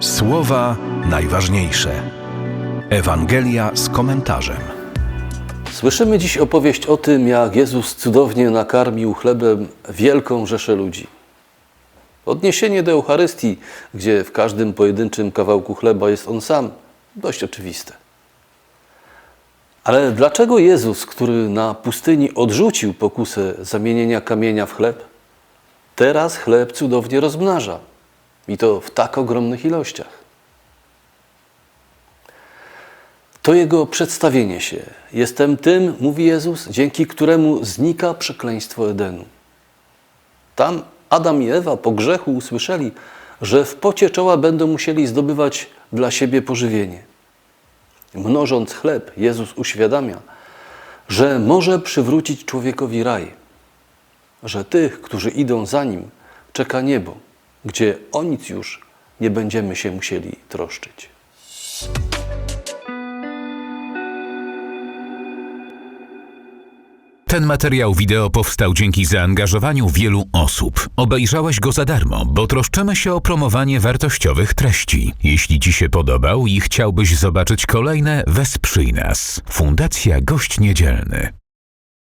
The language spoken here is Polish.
Słowa najważniejsze. Ewangelia z komentarzem. Słyszymy dziś opowieść o tym, jak Jezus cudownie nakarmił chlebem wielką rzeszę ludzi. Odniesienie do Eucharystii, gdzie w każdym pojedynczym kawałku chleba jest on sam, dość oczywiste. Ale dlaczego Jezus, który na pustyni odrzucił pokusę zamienienia kamienia w chleb, teraz chleb cudownie rozmnaża i to w tak ogromnych ilościach? To jego przedstawienie się. Jestem tym, mówi Jezus, dzięki któremu znika przekleństwo Edenu. Tam Adam i Ewa po grzechu usłyszeli, że w pocie czoła będą musieli zdobywać dla siebie pożywienie. Mnożąc chleb, Jezus uświadamia, że może przywrócić człowiekowi raj, że tych, którzy idą za nim, czeka niebo, gdzie o nic już nie będziemy się musieli troszczyć. Ten materiał wideo powstał dzięki zaangażowaniu wielu osób. Obejrzałeś go za darmo, bo troszczymy się o promowanie wartościowych treści. Jeśli Ci się podobał i chciałbyś zobaczyć kolejne, wesprzyj nas. Fundacja Gość Niedzielny.